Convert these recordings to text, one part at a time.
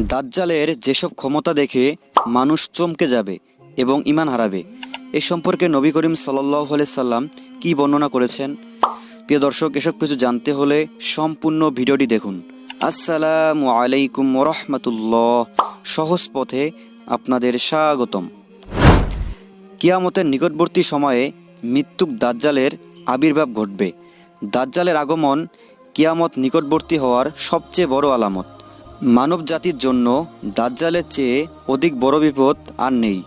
দাজ্জালের যেসব ক্ষমতা দেখে মানুষ চমকে যাবে এবং ইমান হারাবে, এ সম্পর্কে নবী করিম সাল্লাহ সাল্লাম কি বর্ণনা করেছেন? প্রিয় দর্শক, এসব কিছু জানতে হলে সম্পূর্ণ ভিডিওটি দেখুন। আসসালামু আলাইকুম রহমতুল্লাহ সহজ পথে আপনাদের স্বাগতম। কিয়ামতের নিকটবর্তী সময়ে মৃত্যুক দাজ্জালের আবির্ভাব ঘটবে। দাজ্জালের আগমন কিয়ামত নিকটবর্তী হওয়ার সবচেয়ে বড় আলামত। মানব জাতির জন্য দাজ্জালের চেয়ে অধিক বড় বিপদ আর নেই।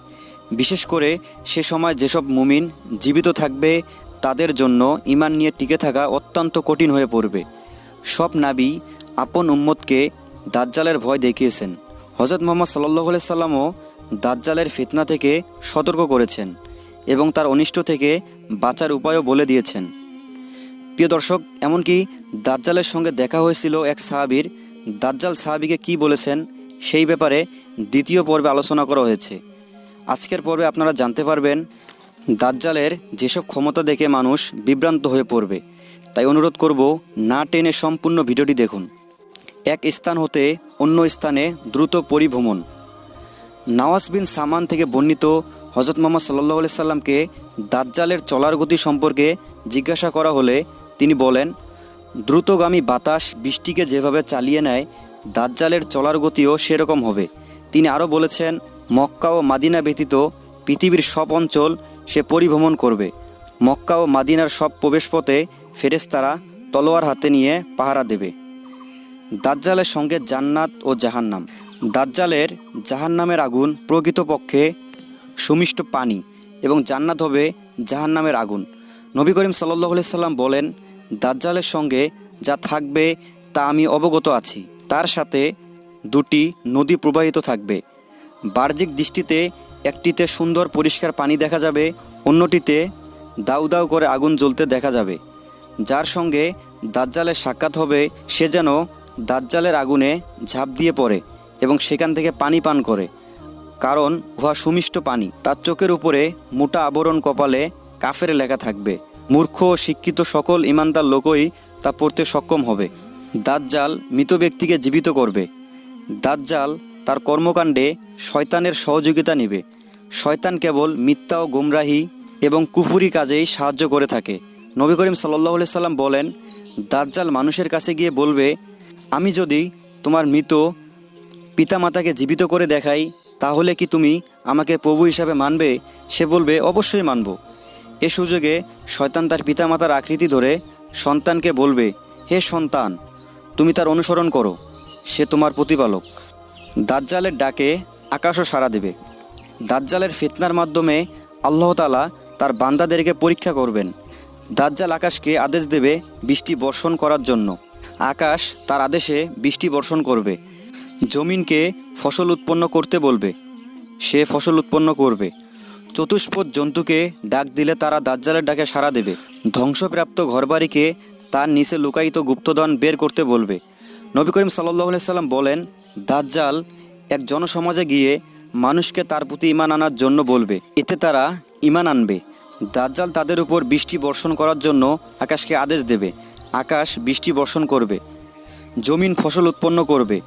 বিশেষ করে সে সময় যেসব মুমিন জীবিত থাকবে, তাদের জন্য ইমান নিয়ে টিকে থাকা অত্যন্ত কঠিন হয়ে পড়বে। সব নাবী আপন উম্মতকে দাজ্জালের ভয় দেখিয়েছেন। হজরত মোহাম্মদ সাল্লাহ সাল্লামও দাজ্জালের ফিতনা থেকে সতর্ক করেছেন এবং তার অনিষ্ট থেকে বাঁচার উপায়ও বলে দিয়েছেন। প্রিয় দর্শক, এমনকি দাজ্জালের সঙ্গে দেখা হয়েছিল এক সাহাবীর দাজ্জাল সাহাবিকে কি বলেছেন সেই ব্যাপারে দ্বিতীয় পর্বে আলোচনা করা হয়েছে। আজকের পর্বে আপনারা জানতে পারবেন, দাজ্জালের যেসব ক্ষমতা দেখে মানুষ বিভ্রান্ত হয়ে পড়বে, তাই অনুরোধ করব না টেনে সম্পূর্ণ ভিডিওটি দেখুন। এক স্থান হতে অন্য স্থানে দ্রুত পরিভ্রমণ। নওয়াজ বিন সামান থেকে বর্ণিত হজরত মোহাম্মদ সাল্লাহ সাল্লামকে দাজ্জালের চলার গতি সম্পর্কে জিজ্ঞাসা করা হলে তিনি বলেন দ্রুতগামী বাতাস বৃষ্টিকে যেভাবে চালিয়ে নেয়, দাজ্জালের চলার গতিও সেরকম হবে। তিনি আরও বলেছেন, মক্কা ও মাদিনা ব্যতীত পৃথিবীর সব অঞ্চল সে পরিভ্রমণ করবে। মক্কা ও মাদিনার সব প্রবেশপথে ফেরেশতারা তলোয়ার হাতে নিয়ে পাহারা দেবে। দাজ্জালের সঙ্গে জান্নাত ও জাহান্নাম। দাজ্জালের জাহান্নামের আগুন প্রকৃতপক্ষে সুমিষ্ট পানি এবং জান্নাত হবে জাহান্নামের আগুন। নবী করিম সাল্লাহ সাল্লাম বলেন দাজ্জালের সঙ্গে যা থাকবে তা আমি অবগত আছি। তার সাথে দুটি নদী প্রবাহিত থাকবে। বাহ্যিক দৃষ্টিতে একটিতে সুন্দর পরিষ্কার পানি দেখা যাবে, অন্যটিতে দাউ দাউ করে আগুন জ্বলতে দেখা যাবে। যার সঙ্গে দাজ্জালের সাক্ষাৎ হবে, সে যেন দাজ্জালের আগুনে ঝাঁপ দিয়ে পড়ে এবং সেখান থেকে পানি পান করে। কারণ উহা সুমিষ্ট পানি। তার চোখের উপরে মোটা আবরণ কপালে কাফের লেখা থাকবে। মূর্খ ও শিক্ষিত সকল ইমানদার লোকই তা পড়তে সক্ষম হবে। দাজ্জাল মৃত ব্যক্তিকে জীবিত করবে। দাজ্জাল তার কর্মকাণ্ডে শয়তানের সহযোগিতা নেবে। শয়তান কেবল মিথ্যা ও গুমরাহি এবং কুফুরি কাজেই সাহায্য করে থাকে। নবী করিম সাল্লাহ সাল্লাম বলেন, দাজ্জাল মানুষের কাছে গিয়ে বলবে, আমি যদি তোমার মৃত পিতামাতাকে জীবিত করে দেখাই, তাহলে কি তুমি আমাকে প্রভু হিসাবে মানবে সে বলবে, অবশ্যই মানব এ সুযোগে শয়তান তার পিতামাতার আকৃতি ধরে সন্তানকে বলবে, হে সন্তান, তুমি তার অনুসরণ করো, সে তোমার প্রতিপালক। দাজ্জালের ডাকে আকাশও সাড়া দেবে। দাজ্জালের ফিতনার মাধ্যমে আল্লাহ তালা তার বান্দাদেরকে পরীক্ষা করবেন। দাজ্জাল আকাশকে আদেশ দেবে বৃষ্টি বর্ষণ করার জন্য। আকাশ তার আদেশে বৃষ্টি বর্ষণ করবে। জমিনকে ফসল উৎপন্ন করতে বলবে। সে ফসল উৎপন্ন করবে। চতুষ্পদ জন্তুকে ডাক দিলে তারা দাজ্জালের ডাকে সাড়া দেবে। ধ্বংসপ্রাপ্ত ঘরবাড়িকে তার নিচে লুকায়িত গুপ্তধন বের করতে বলবে। নবী করিম সাল্লাহ সাল্লাম বলেন, দাজ্জাল এক জনসমাজে গিয়ে মানুষকে তার প্রতি ইমান আনার জন্য বলবে। এতে তারা ইমান আনবে। দাজ্জাল তাদের উপর বৃষ্টি বর্ষণ করার জন্য আকাশকে আদেশ দেবে। আকাশ বৃষ্টি বর্ষণ করবে। জমিন ফসল উৎপন্ন করবে।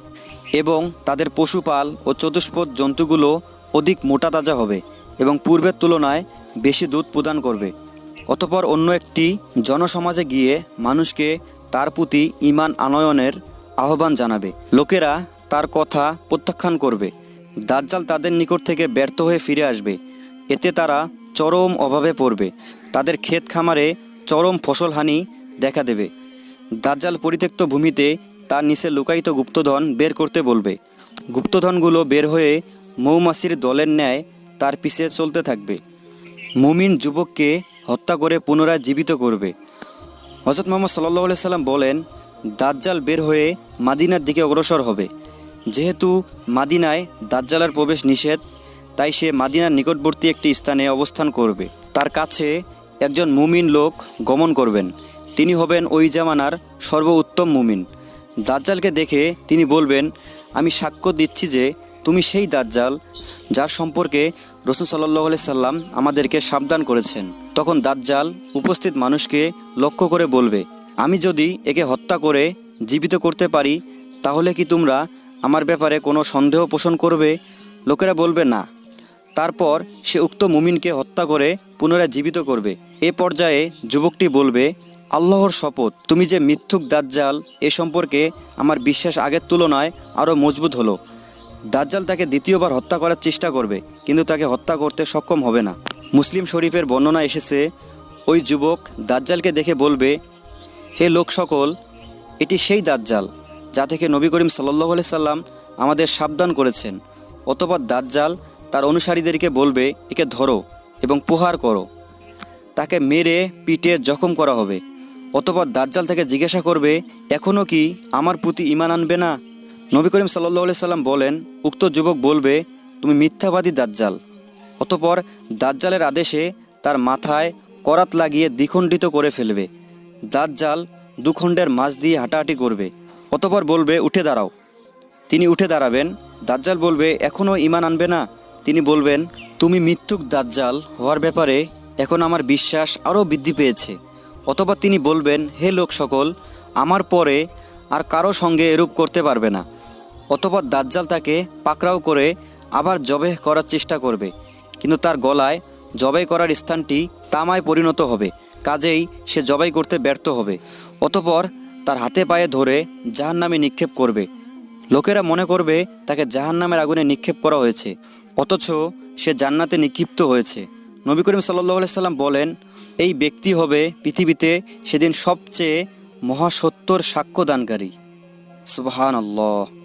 এবং তাদের পশুপাল ও চতুষ্পদ জন্তুগুলো অধিক মোটা তাজা হবে। এবং পূর্বের তুলনায় বেশি দুধ প্রদান করবে। অতপর অন্য একটি জনসমাজে গিয়ে মানুষকে তার প্রতি ইমান আনয়নের আহ্বান জানাবে। লোকেরা তার কথা প্রত্যাখ্যান করবে। দাজ্জাল তাদের নিকট থেকে ব্যর্থ হয়ে ফিরে আসবে। এতে তারা চরম অভাবে পড়বে। তাদের ক্ষেত খামারে চরম ফসলহানি দেখা দেবে। দাজ্জাল পরিত্যক্ত ভূমিতে তার নিচে লুকায়িত গুপ্তধন বের করতে বলবে। গুপ্তধনগুলো বের হয়ে মৌমাছির দলের ন্যায় তার পিছে চলতে থাকবে। মুমিন যুবককে হত্যা করে পুনরায় জীবিত করবে। হজরত মোহাম্মদ সাল্লাহ সাল্লাম বলেন, দাজ্জাল বের হয়ে মাদিনার দিকে অগ্রসর হবে। যেহেতু মাদিনায় দাজ্জালের প্রবেশ নিষেধ, তাই সে মাদিনার নিকটবর্তী একটি স্থানে অবস্থান করবে। তার কাছে একজন মুমিন লোক গমন করবেন। তিনি হবেন ওই জামানার সর্বোত্তম মুমিন। দাজ্জালকে দেখে তিনি বলবেন, আমি সাক্ষ্য দিচ্ছি যে তুমি সেই দাজ্জাল যার সম্পর্কে রসুল সাল্লাহ সাল্লাম আমাদেরকে সাবধান করেছেন। তখন দাজ্জাল উপস্থিত মানুষকে লক্ষ্য করে বলবে, আমি যদি একে হত্যা করে জীবিত করতে পারি, তাহলে কি তোমরা আমার ব্যাপারে কোনো সন্দেহ পোষণ করবে? লোকেরা বলবে, না। তারপর সে উক্ত মুমিনকে হত্যা করে পুনরায় জীবিত করবে। এ পর্যায়ে যুবকটি বলবে, আল্লাহর শপথ, তুমি যে মিথ্যুক দাজ্জাল এ সম্পর্কে আমার বিশ্বাস আগের তুলনায় আরও মজবুত হলো। দাজ্জাল তাকে দ্বিতীয়বার হত্যা করার চেষ্টা করবে, কিন্তু তাকে হত্যা করতে সক্ষম হবে না। মুসলিম শরীফের বর্ণনা এসেছে, ওই যুবক দাজ্জালকে দেখে বলবে, হে লোক সকল, এটি সেই দাজ্জাল, যা থেকে নবী করিম সাল্লাহ সাল্লাম আমাদের সাবধান করেছেন। অতপর দাজ্জাল তার অনুসারীদেরকে বলবে, একে ধরো এবং প্রহার করো। তাকে মেরে পিটে জখম করা হবে। অতপর দাজ্জাল তাকে জিজ্ঞাসা করবে এখনও কি আমার প্রতি ইমান আনবে না? নবী করিম সাল্লাহ সাল্লাম বলেন, উক্ত যুবক বলবে, তুমি মিথ্যাবাদী দাজ্জাল। অতপর দাজ্জালের আদেশে তার মাথায় করাত লাগিয়ে দ্বিখণ্ডিত করে ফেলবে। দাজ্জাল দুখণ্ডের মাঝ দিয়ে হাঁটাহাঁটি করবে। অতপর বলবে, উঠে দাঁড়াও। তিনি উঠে দাঁড়াবেন। দাজ্জাল বলবে এখনও ইমান আনবে না। তিনি বলবেন, তুমি মিথ্যুক দাজ্জাল হওয়ার ব্যাপারে এখন আমার বিশ্বাস আরও বৃদ্ধি পেয়েছে। অথবা তিনি বলবেন, হে লোক সকল, আমার পরে আর কারও সঙ্গে এরূপ করতে পারবে না। অতপর দাজ্জাল তাকে পাকড়াও করে আবার জবে করার চেষ্টা করবে। কিন্তু তার গলায় জবাই করার স্থানটি তামায় পরিণত হবে। কাজেই সে জবাই করতে ব্যর্থ হবে। অতপর তার হাতে পায়ে ধরে জাহান নামে নিক্ষেপ করবে। লোকেরা মনে করবে তাকে জাহান নামের আগুনে নিক্ষেপ করা হয়েছে। অথচ সে জান্নাতে নিক্ষিপ্ত হয়েছে। নবী করিম সাল্লাহ সাল্লাম বলেন, এই ব্যক্তি হবে পৃথিবীতে সেদিন সবচেয়ে মহাসত্যর সাক্ষ্যদানকারী। সুবহান আল্লাহ